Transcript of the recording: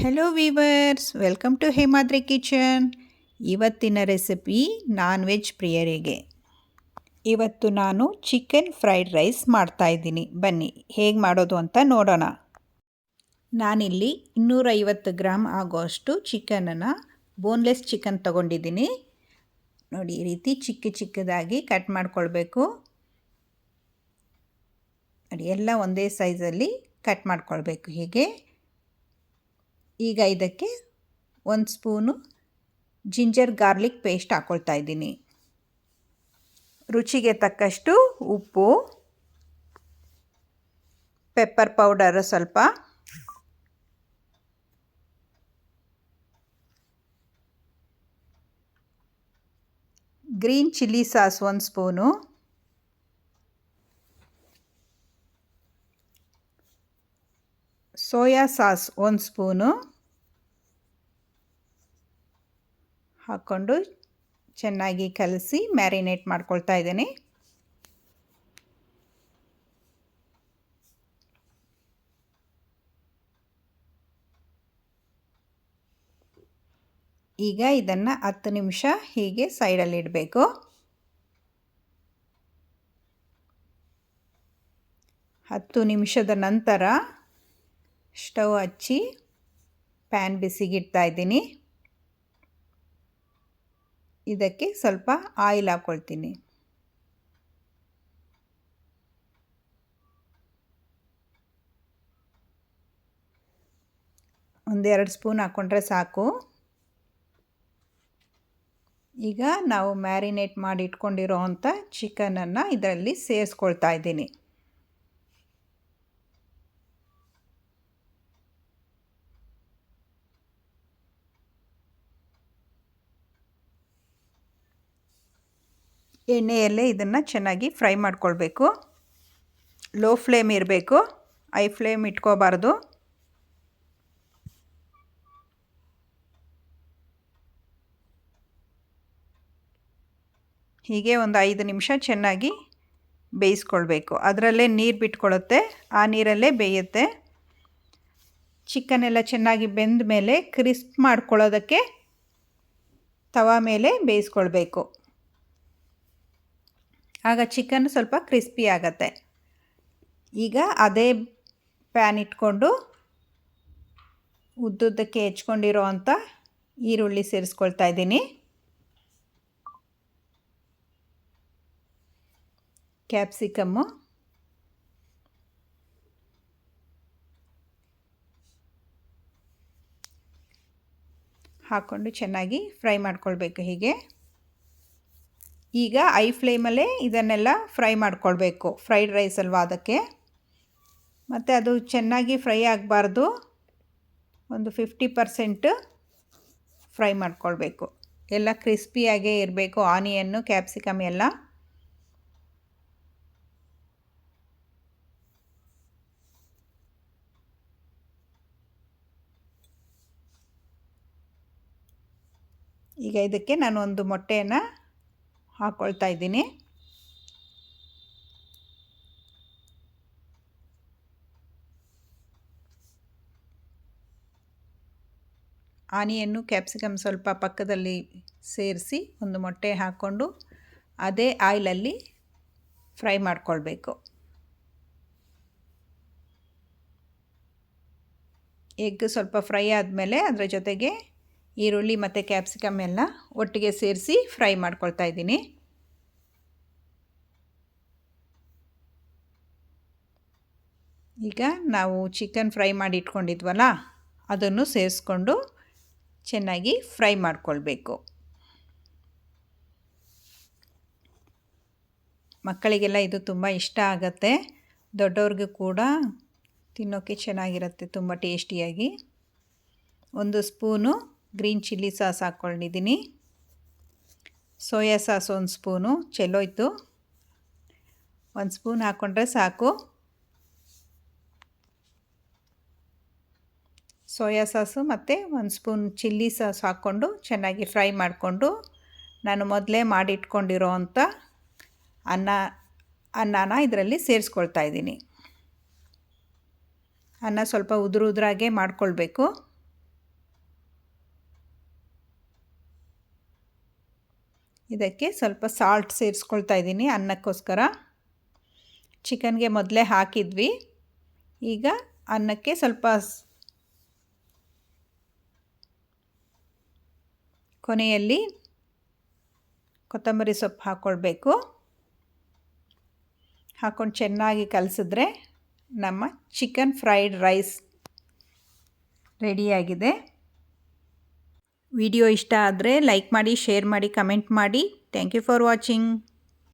Hello viewers welcome to Hemadri kitchen ಇವತ್ತಿನ recipe non veg ಪ್ರಿಯರಿಗೆ. ಇವತ್ತು ನಾನು ಚಿಕನ್ ಫ್ರೈಡ್ ರೈಸ್ ಮಾಡ್ತಾಯಿದ್ದೀನಿ ಬನ್ನಿ, ಹೇಗೆ ಮಾಡೋದು ಅಂತ ನೋಡೋಣ. ನಾನಿಲ್ಲಿ ಇನ್ನೂರೈವತ್ತು ಗ್ರಾಮ್ ಆಗೋಷ್ಟು ಚಿಕನನ್ನು ಬೋನ್ಲೆಸ್ ಚಿಕನ್ ತಗೊಂಡಿದ್ದೀನಿ. ನೋಡಿ, ಈ ರೀತಿ ಚಿಕ್ಕ ಚಿಕ್ಕದಾಗಿ ಕಟ್ ಮಾಡ್ಕೊಳ್ಬೇಕು. ನೋಡಿ, ಎಲ್ಲ ಒಂದೇ ಸೈಜಲ್ಲಿ ಕಟ್ ಮಾಡ್ಕೊಳ್ಬೇಕು. ಹೀಗೆ? ಈಗ ಇದಕ್ಕೆ ಒಂದು ಸ್ಪೂನು ಜಿಂಜರ್ ಗಾರ್ಲಿಕ್ ಪೇಸ್ಟ್ ಹಾಕ್ಕೊಳ್ತಾ ಇದ್ದೀನಿ. ರುಚಿಗೆ ತಕ್ಕಷ್ಟು ಉಪ್ಪು, ಪೆಪ್ಪರ್ ಪೌಡರ್ ಸ್ವಲ್ಪ, ಗ್ರೀನ್ ಚಿಲ್ಲಿ ಸಾಸ್ ಒಂದು ಸ್ಪೂನು, ಸೋಯಾ ಸಾಸ್ ಒಂದು ಸ್ಪೂನು ಹಾಕ್ಕೊಂಡು ಚೆನ್ನಾಗಿ ಕಲಸಿ ಮ್ಯಾರಿನೇಟ್ ಮಾಡ್ಕೊಳ್ತಾ ಇದ್ದೀನಿ. ಈಗ ಇದನ್ನು ಹತ್ತು ನಿಮಿಷ ಹೀಗೆ ಸೈಡಲ್ಲಿ ಇಡಬೇಕು. ಹತ್ತು ನಿಮಿಷದ ನಂತರ ಸ್ಟವ್ ಹಚ್ಚಿ ಪ್ಯಾನ್ ಬಿಸಿಗಿಡ್ತಾ ಇದ್ದೀನಿ. ಇದಕ್ಕೆ ಸ್ವಲ್ಪ ಆಯಿಲ್ ಹಾಕ್ಕೊಳ್ತೀನಿ ಒಂದೆರಡು ಸ್ಪೂನ್ ಹಾಕ್ಕೊಂಡ್ರೆ ಸಾಕು. ಈಗ ನಾವು ಮ್ಯಾರಿನೇಟ್ ಮಾಡಿ ಇಟ್ಕೊಂಡಿರೋ ಅಂಥ ಚಿಕನನ್ನು ಇದರಲ್ಲಿ ಸೇರಿಸ್ಕೊಳ್ತಾ ಇದ್ದೀನಿ. ಎಣ್ಣೆಯಲ್ಲೇ ಇದನ್ನು ಚೆನ್ನಾಗಿ ಫ್ರೈ ಮಾಡ್ಕೊಳ್ಬೇಕು. ಲೋ ಫ್ಲೇಮ್ ಇರಬೇಕು. ಐ ಫ್ಲೇಮ್ ಇಟ್ಕೋಬಾರ್ದು. ಹೀಗೆ ಒಂದು ಐದು ನಿಮಿಷ ಚೆನ್ನಾಗಿ ಬೇಯಿಸ್ಕೊಳ್ಬೇಕು. ಅದರಲ್ಲೇ ನೀರು ಬಿಟ್ಕೊಳ್ಳುತ್ತೆ ಆ ನೀರಲ್ಲೇ ಬೇಯುತ್ತೆ. ಚಿಕನ್ ಎಲ್ಲ ಚೆನ್ನಾಗಿ ಬೆಂದ ಮೇಲೆ ಕ್ರಿಸ್ಪ್ ಮಾಡ್ಕೊಳ್ಳೋದಕ್ಕೆ ತವಾ ಮೇಲೆ ಬೇಯಿಸ್ಕೊಳ್ಬೇಕು. ಆಗ ಚಿಕನ್ ಸ್ವಲ್ಪ ಕ್ರಿಸ್ಪಿ ಆಗತ್ತೆ. ಈಗ ಅದೇ ಪ್ಯಾನ್ ಇಟ್ಕೊಂಡು ಉದ್ದುದ್ದಕ್ಕೆ ಹೆಚ್ಕೊಂಡಿರೋ ಅಂಥ ಈರುಳ್ಳಿ ಸೇರಿಸ್ಕೊಳ್ತಾ ಇದ್ದೀನಿ. ಕ್ಯಾಪ್ಸಿಕಮ್ಮು ಹಾಕ್ಕೊಂಡು ಚೆನ್ನಾಗಿ ಫ್ರೈ ಮಾಡ್ಕೊಳ್ಬೇಕು ಹೀಗೆ. ಈಗ ಐ ಫ್ಲೇಮಲ್ಲೇ ಇದನ್ನೆಲ್ಲ ಫ್ರೈ ಮಾಡ್ಕೊಳ್ಬೇಕು. ಫ್ರೈಡ್ ರೈಸ್ ಅಲ್ವಾ ಅದಕ್ಕೆ? ಮತ್ತು ಅದು ಚೆನ್ನಾಗಿ ಫ್ರೈ ಆಗಬಾರ್ದು. ಒಂದು ಫಿಫ್ಟಿ ಪರ್ಸೆಂಟ್ ಫ್ರೈ ಮಾಡ್ಕೊಳ್ಬೇಕು. ಎಲ್ಲ ಕ್ರಿಸ್ಪಿಯಾಗೇ ಇರಬೇಕು. ಆನಿಯನ್ನು, ಕ್ಯಾಪ್ಸಿಕಮ್ ಎಲ್ಲ. ಈಗ ಇದಕ್ಕೆ ನಾನು ಒಂದು ಮೊಟ್ಟೆಯನ್ನು ಹಾಕ್ಕೊಳ್ತಾ ಇದ್ದೀನಿ. ಆನಿಯನ್ನು ಕ್ಯಾಪ್ಸಿಕಮ್ ಸ್ವಲ್ಪ ಪಕ್ಕದಲ್ಲಿ ಸೇರಿಸಿ ಒಂದು ಮೊಟ್ಟೆ ಹಾಕ್ಕೊಂಡು ಅದೇ ಆಯಿಲಲ್ಲಿ ಫ್ರೈ ಮಾಡ್ಕೊಳ್ಬೇಕು. ಎಗ್ ಸ್ವಲ್ಪ ಫ್ರೈ ಆದಮೇಲೆ ಅದರ ಜೊತೆಗೆ ಈರುಳ್ಳಿ ಮತ್ತು ಕ್ಯಾಪ್ಸಿಕಮ್ ಎಲ್ಲ ಒಟ್ಟಿಗೆ ಸೇರಿಸಿ ಫ್ರೈ ಮಾಡ್ಕೊಳ್ತಾ ಇದ್ದೀನಿ. ಈಗ ನಾವು ಚಿಕನ್ ಫ್ರೈ ಮಾಡಿ ಇಟ್ಕೊಂಡಿದ್ವಲ್ಲ, ಅದನ್ನು ಸೇರಿಸ್ಕೊಂಡು ಚೆನ್ನಾಗಿ ಫ್ರೈ ಮಾಡಿಕೊಳ್ಬೇಕು. ಮಕ್ಕಳಿಗೆಲ್ಲ ಇದು ತುಂಬ ಇಷ್ಟ ಆಗುತ್ತೆ. ದೊಡ್ಡವ್ರಿಗೂ ಕೂಡ ತಿನ್ನೋಕ್ಕೆ ಚೆನ್ನಾಗಿರುತ್ತೆ, ತುಂಬ ಟೇಸ್ಟಿಯಾಗಿ ಒಂದು ಸ್ಪೂನು ಗ್ರೀನ್ ಚಿಲ್ಲಿ ಸಾಸ್ ಹಾಕ್ಕೊಂಡಿದ್ದೀನಿ. ಸೋಯಾ ಸಾಸ್ ಒಂದು ಸ್ಪೂನು ಚೆಲ್ಲೋಯ್ತು ಒಂದು ಸ್ಪೂನ್ ಹಾಕ್ಕೊಂಡ್ರೆ ಸಾಕು. ಸೋಯಾ ಸಾಸು ಮತ್ತು ಒಂದು ಸ್ಪೂನ್ ಚಿಲ್ಲಿ ಸಾಸ್ ಹಾಕ್ಕೊಂಡು ಚೆನ್ನಾಗಿ ಫ್ರೈ ಮಾಡಿಕೊಂಡು ನಾನು ಮೊದಲೇ ಮಾಡಿಟ್ಕೊಂಡಿರೋ ಅಂಥ ಅನ್ನ, ಅನ್ನನ ಇದರಲ್ಲಿ ಸೇರಿಸ್ಕೊಳ್ತಾ ಇದ್ದೀನಿ. ಅನ್ನ ಸ್ವಲ್ಪ ಉದುರು ಉದುರಾಗೆ ಮಾಡ್ಕೊಳ್ಬೇಕು. ಇದಕ್ಕೆ ಸ್ವಲ್ಪ ಸಾಲ್ಟ್ ಸೇರಿಸ್ಕೊಳ್ತಾ ಇದ್ದೀನಿ ಅನ್ನಕ್ಕೋಸ್ಕರ. ಚಿಕನ್ಗೆ ಮೊದಲೇ ಹಾಕಿದ್ವಿ. ಈಗ ಅನ್ನಕ್ಕೆ ಸ್ವಲ್ಪ ಕೊನೆಯಲ್ಲಿ ಕೊತ್ತಂಬರಿ ಸೊಪ್ಪು ಹಾಕ್ಕೊಳ್ಬೇಕು ಹಾಕ್ಕೊಂಡು ಚೆನ್ನಾಗಿ ಕಲಸಿದ್ರೆ ನಮ್ಮ ಚಿಕನ್ ಫ್ರೈಡ್ ರೈಸ್ ರೆಡಿಯಾಗಿದೆ. ವಿಡಿಯೋ ಇಷ್ಟ ಆದರೆ ಲೈಕ್ ಮಾಡಿ ಶೇರ್ ಮಾಡಿ ಕಮೆಂಟ್ ಮಾಡಿ. Thank you for watching